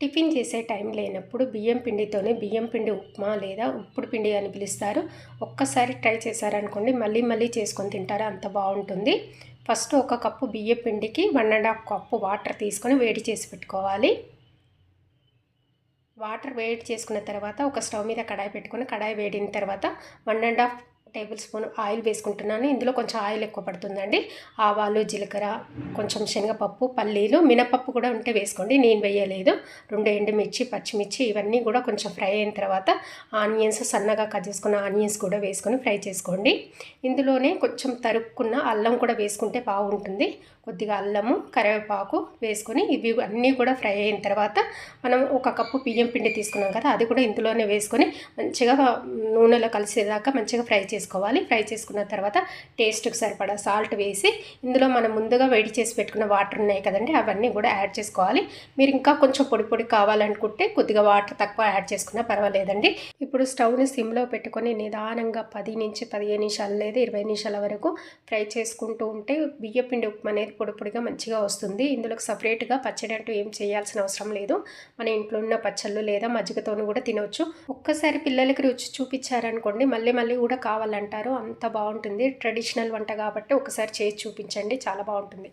Tiffin చేసే time లేనప్పుడు బియ్యం పిండితోనే బియ్యం పిండి ఉప్మా లేదా ఉప్పుడు పిండి అని పిలుస్తారు. ఒక్కసారి ట్రై చేశారనుకోండి మళ్ళీ మళ్ళీ చేసుకొని తింటారు? అంత బాగుంటుంది. ఫస్ట్ ఒక కప్పు బియ్యం పిండికి one and half cup water తీసుకొని వేడి చేసి పెట్టుకోవాలి. వాటర్ వేడి చేసుకున్న తర్వాత ఒక స్టవ్ మీద కడాయి పెట్టుకొని కడాయి వేడిన తర్వాత one and half tablespoon oil వేసుకుంటున్నాను. ఇందులో కొంచెం ఆయిల్ ఎక్కువ పడుతుందండి. ఆవాలు జీలకర్ర కొంచెం శనగపప్పు పల్లీలు మినపప్పు కూడా ఉంటే వేసుకోండి. నేను వేయలేదు. రెండు ఎండుమిర్చి పచ్చిమిర్చి ఇవన్నీ కూడా కొంచెం ఫ్రై అయిన తర్వాత ఆనియన్స్ సన్నగా కట్ చేసుకున్న ఆనియన్స్ కూడా వేసుకొని ఫ్రై చేసుకోండి. ఇందులోనే కొంచెం తరుక్కున్న అల్లం కూడా వేసుకుంటే బాగుంటుంది. కొద్దిగా అల్లము కరివేపాకు వేసుకొని ఇవి అన్నీ కూడా ఫ్రై అయిన తర్వాత మనం ఒక కప్పు బియ్యం పిండి తీసుకున్నాం కదా అది కూడా ఇందులోనే వేసుకొని మంచిగా నూనెలో కలిసేదాకా మంచిగా ఫ్రై చేసుకోవాలి. ఫ్రై చేసుకున్న తర్వాత టేస్ట్కి సరిపడా సాల్ట్ వేసి ఇందులో మనం ముందుగా వేడి చేసి పెట్టుకున్న వాటర్ ఉన్నాయి కదండి అవన్నీ కూడా యాడ్ చేసుకోవాలి. మీరు ఇంకా కొంచెం పొడి పొడి కావాలనుకుంటే కొద్దిగా వాటర్ తక్కువ యాడ్ చేసుకున్నా పర్వాలేదండి. ఇప్పుడు స్టవ్ని సిమ్లో పెట్టుకొని నిదానంగా పది నుంచి పదిహేను నిమిషాలు లేదా ఇరవై నిమిషాల వరకు ఫ్రై చేసుకుంటూ ఉంటే బియ్యపిండి ఉప్మా అనేది పొడి పొడిగా మంచిగా వస్తుంది. ఇందులోకి సపరేట్గా పచ్చడి అంటూ ఏం చేయాల్సిన అవసరం లేదు. మన ఇంట్లో ఉన్న పచ్చళ్ళు లేదా మజ్జిగతోనూ కూడా తినవచ్చు ఒక్కసారి పిల్లలకి రుచి చూపించారనుకోండి మళ్ళీ మళ్ళీ కూడా కావాలి వాళ్ళు అంటారు అంత బాగుంటుంది. ట్రెడిషనల్ వంట కాబట్టి ఒకసారి చేసి చూపించండి. చాలా బాగుంటుంది.